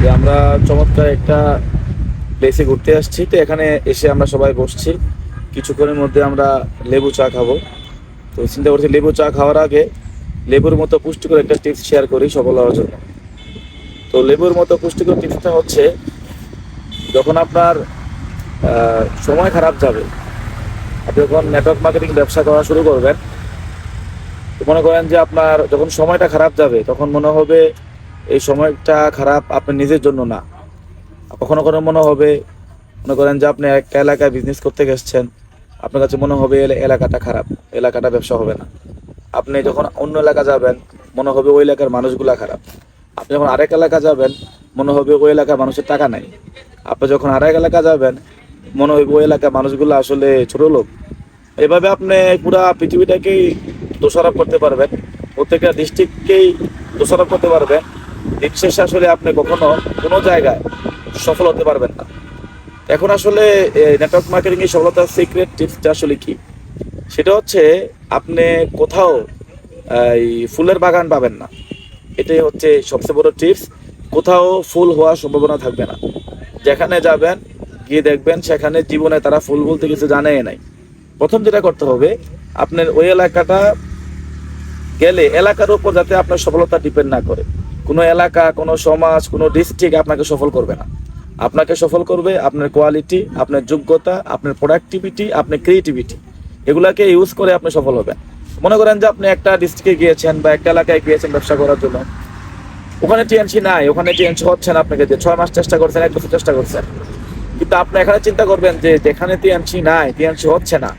যে আমরা চমৎকার একটা প্লেসে ঘুরতে আসছি। তো এখানে এসে আমরা সবাই বসছি। কিছুক্ষণের মধ্যে আমরা লেবু চা খাব। তো চিন্তা করছি লেবু চা খাওয়ার আগে লেবুর মতো পুষ্টিকর একটা টিপস শেয়ার করি সকল হওয়ার জন্য। তো লেবুর মতো পুষ্টিকর টিপসটা হচ্ছে, যখন আপনার সময় খারাপ যাবে, আপনি যখন নেটওয়ার্ক মার্কেটিং ব্যবসা করা শুরু করবেন মনে করেন যে আপনার যখন সময়টা খারাপ যাবে, তখন মনে হবে এই সময়টা খারাপ আপনি নিজের জন্য না। কখনো কখনো মনে হবে, মনে করেন যে আপনি একটা এলাকায় বিজনেস করতে গেছেন, আপনার কাছে মনে হবে এলা- এলাকাটা খারাপ, এলাকাটা ব্যবসা হবে না। আপনি যখন অন্য এলাকা যাবেন, মনে হবে ওই এলাকার মানুষগুলা খারাপ। আপনি যখন আরেক এলাকা যাবেন, মনে হবে ওই এলাকার মানুষের টাকা নাই। আপনি যখন আরেক এলাকা যাবেন, মনে হবে ওই এলাকার মানুষগুলো আসলে ছোট লোক। এভাবে আপনি পুরা পৃথিবীটাকেই দোষারোপ করতে পারবেন, প্রত্যেকটা ডিস্ট্রিক্টকেই দোষারোপ করতে পারবেন। দিন শেষে আসলে আপনি কখনো কোনো জায়গায় সফল হতে পারবেন না। এখন আসলে নেটওয়ার্ক মার্কেটিং এর সফলতার সিক্রেট টিপসটা আসলে কি? সেটা হচ্ছে, আপনি কোথাও, এই, ফুলের বাগান পাবেন না। এটাই হচ্ছে সবচেয়ে বড় টিপস কোথাও ফুল হওয়ার সম্ভাবনা থাকবে না। যেখানে যাবেন, গিয়ে দেখবেন সেখানে জীবনে তারা ফুল বলতে কিছু জানে নাই। প্রথম যেটা করতে হবে, আপনার ওই এলাকাটা গেলে এলাকার উপর যাতে আপনার সফলতা ডিপেন্ড না করে। কোনো এলাকা, কোনো সমাজ, কোনো ডিস্ট্রিক্ট আপনাকে সফল করবে না। আপনাকে সফল করবে আপনার কোয়ালিটি আপনার যোগ্যতা, আপনার প্রোডাক্টিভিটি আপনার ক্রিয়েটিভিটি এগুলাকে ইউজ করে আপনি সফল হবেন। মনে করেন যে আপনি একটা ডিস্ট্রিক্টে গিয়েছেন বা একটা এলাকায় গিয়েছেন ব্যবসা করার জন্য। ওখানে টিএনসি নাই, ওখানে টিএনসি হচ্ছে না আপনাকে যে ছয় মাস চেষ্টা করছেন, এক বছর চেষ্টা করছেন। কিন্তু আপনি এখানে চিন্তা করবেন যে যেখানে টিএনসি নাই টিএনসি হচ্ছে না।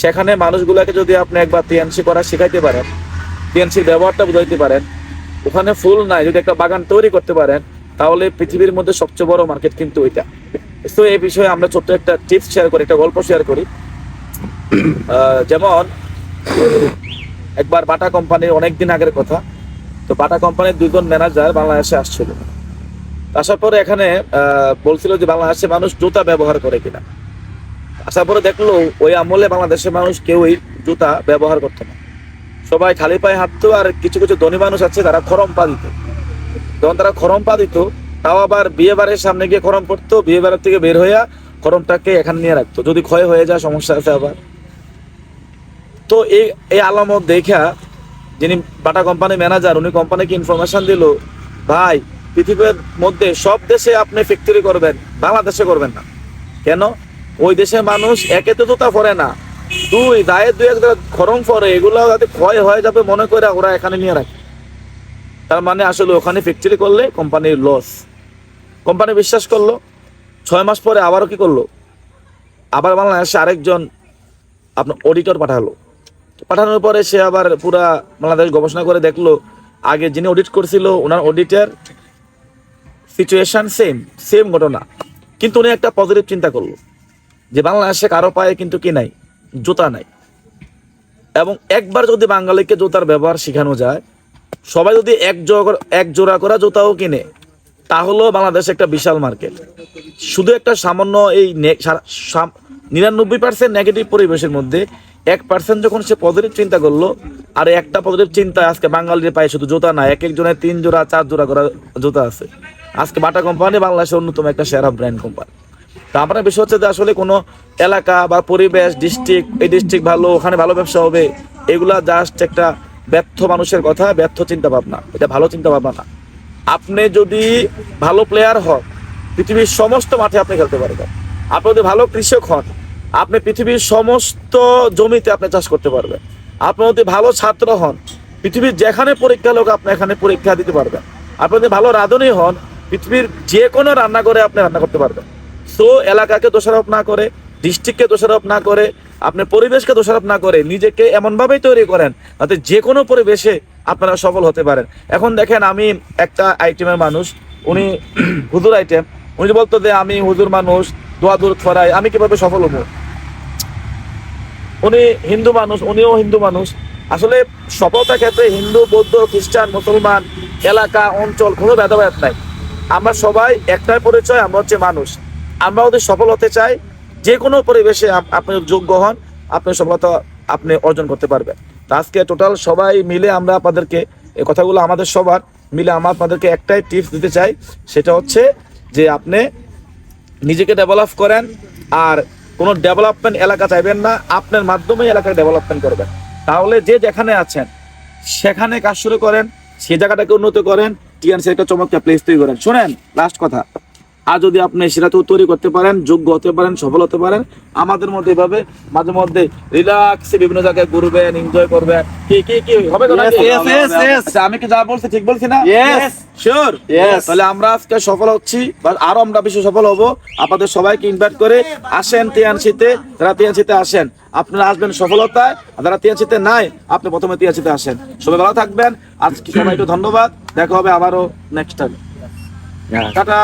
সেখানে মানুষগুলোকে যদি আপনি একবার টিএনসি করা শেখাইতে পারেন টিএনসির ব্যবহারটা বুঝাইতে পারেন ওখানে ফুল নাই, যদি একটা বাগান তৈরি করতে পারেন, তাহলে পৃথিবীর মধ্যে সবচেয়ে বড় মার্কেট কিন্তু ওইটা তো এই বিষয়ে আমরা ছোট্ট একটা টিপস শেয়ার করি, একটা গল্প শেয়ার করি। যেমন, একবার বাটা কোম্পানির অনেক দিন আগের কথা। তো বাটা কোম্পানির দুজন ম্যানেজার বাংলাদেশে আসছিল। আসার পরে এখানে বলছিল যে বাংলাদেশে মানুষ জুতা ব্যবহার করে কিনা। আসার পরে দেখল ওই আমলে বাংলাদেশের মানুষ কেউই জুতা ব্যবহার করতো না। সবাই খালি পায়ে হাঁটতো আর কিছু কিছু ধনী মানুষ আছে তারা খরম পা দিত। যখন তারা খরম পা দিত, তাও আবার বিয়ে বাড়ির সামনে গিয়ে খরম পড়তো বিয়ে বাড়ির থেকে বের হইয়া খরমটাকে এখানে নিয়ে রাখতো। যদি ক্ষয় হয়ে যায়, সমস্যা আছে আবার। তো এই এই আলামত দেখা যিনি বাটা কোম্পানি ম্যানেজার উনি কোম্পানিকে ইনফরমেশন দিল, ভাই, পৃথিবীর মধ্যে সব দেশে আপনি ফ্যাক্টরি করবেন, বাংলাদেশে করবেন না। কেন? ওই দেশের মানুষ একে তো জুতা পরে না। দুই দায়ে দুই এক খরম পরে, এগুলো যাতে ক্ষয় হয়ে যাবে মনে করে ওরা এখানে নিয়ে রাখে। তার মানে আসলে ওখানে ফ্যাক্টরি করলে কোম্পানির লস কোম্পানি বিশ্বাস করল, ছয় মাস পরে আবারও কি করল? আবার বাংলাদেশে আরেকজন আপনার অডিটর পাঠালো। পাঠানোর পরে সে আবার পুরা বাংলাদেশ গবেষণা করে দেখল, আগে যিনি অডিট করছিল, ওনার অডিটের সিচুয়েশন সেম সেম ঘটনা। কিন্তু উনি একটা পজিটিভ চিন্তা করল, যে বাংলাদেশে কারও পায়ে কিন্তু কি নাই। জুতা নাই। এবং একবার যদি বাঙালিকে জুতার ব্যবহার শেখানো যায়, সবাই যদি এক জোড়া এক জোড়া করা জুতাও কিনে, তাহলেও বাংলাদেশ একটা বিশাল মার্কেট। শুধু একটা সামান্য এই নিরানব্বই পার্সেন্ট নেগেটিভ পরিবেশের মধ্যে, এক পার্সেন্ট যখন সে পজিটিভ চিন্তা করল, আর একটা পজিটিভ চিন্তা আজকে বাঙালির পায়ে শুধু জুতা না এক একজনের তিন জোড়া, চার জোড়া করা জুতা আছে। আজকে বাটা কোম্পানি বাংলাদেশের অন্যতম একটা সেরা ব্র্যান্ড কোম্পানি। আমার বিষয় হচ্ছে যে আসলে কোনো এলাকা বা পরিবেশ ডিস্ট্রিক্ট এই ডিস্ট্রিক্ট ভালো, ওখানে ভালো ব্যবসা হবে, এগুলা জাস্ট একটা ব্যর্থ মানুষের কথা, ব্যর্থ চিন্তা ভাবনা এটা ভালো চিন্তা ভাবনা না। আপনি যদি ভালো প্লেয়ার হন, পৃথিবীর সমস্ত মাঠে আপনি খেলতে পারবেন। আপনি যদি ভালো কৃষক হন, আপনি পৃথিবীর সমস্ত জমিতে আপনি চাষ করতে পারবেন। আপনি যদি ভালো ছাত্র হন, পৃথিবীর যেখানে পরীক্ষা লোক আপনি এখানে পরীক্ষা দিতে পারবেন। আপনি যদি ভালো রাঁধুনি হন, পৃথিবীর যে কোনো রান্না করে আপনি রান্না করতে পারবেন। সো এলাকাকে দোষারোপ না করে ডিস্ট্রিক্টকে দোষারোপ না করে, আপনি পরিবেশকে দোষারোপ না করে নিজেকে এমনভাবেই তৈরি করেন যাতে যে কোনো পরিবেশে আপনারা সফল হতে পারেন। এখন দেখেন আমি একটা আইটেমের মানুষ, উনি হুজুর আইটেম উনি যে বলতো যে আমি হুজুর মানুষ, দোয়া দূর ছড়াই আমি কীভাবে সফল হব? উনি হিন্দু মানুষ, উনিও হিন্দু মানুষ। আসলে সফলতার ক্ষেত্রে হিন্দু, বৌদ্ধ, খ্রিস্টান, মুসলমান, এলাকা, অঞ্চল কোনো ভেদাভেদ নাই। আমরা সবাই একটাই পরিচয়, আমরা হচ্ছে মানুষ। আমরা ওদের সফল হতে চাই। যে কোনো পরিবেশে আপ- আপনি যোগ্য হন, আপনি সফলতা আপনি অর্জন করতে পারবেন। তো আজকে টোটাল সবাই মিলে আমরা আপনাদেরকে এই কথাগুলো আমাদের সবার মিলে আমরা আপনাদেরকে একটাই টিপস দিতে চাই। সেটা হচ্ছে যে আপনি নিজেকে ডেভেলপ করেন আর কোনো ডেভেলপমেন্ট এলাকা চাইবেন না, আপনার মাধ্যমেই এলাকায় ডেভেলপমেন্ট করবেন। তাহলে যে যেখানে আছেন, সেখানে কাজ শুরু করেন, সে জায়গাটাকে উন্নত করেন টিএনসি একটা চমৎকার প্লেস তৈরি করেন। শোনেন লাস্ট কথা আর যদি আপনি সেটা তো তৈরি করতে পারেন যোগ্য হতে পারেন সফল হতে পারেন আমাদের মধ্যে এভাবে মাঝে মধ্যে রিল্যাক্সে বিভিন্ন জায়গায় ঘুরবেন এনজয় করবেন। কি কি কি হবে তো yes. আচ্ছা, আমি কি যা বলছি ঠিক বলছি না. শিওর. তাহলে আমরা আজকে সফল হচ্ছি আরও আমরা বেশি সফল হব। আপনাদের সবাইকে ইনভাইট করে আসেন টিএনসিতে যারা টিএনসিতে আসেন আপনারা আসবেন সফলতায় আর যারা টিএনসিতে নাই আপনি প্রথমে টিএনসিতে আসেন। সবাই ভালো থাকবেন। আজকে সবাই একটু ধন্যবাদ। দেখা হবে আবারও নেক্সট টাইম টাটা।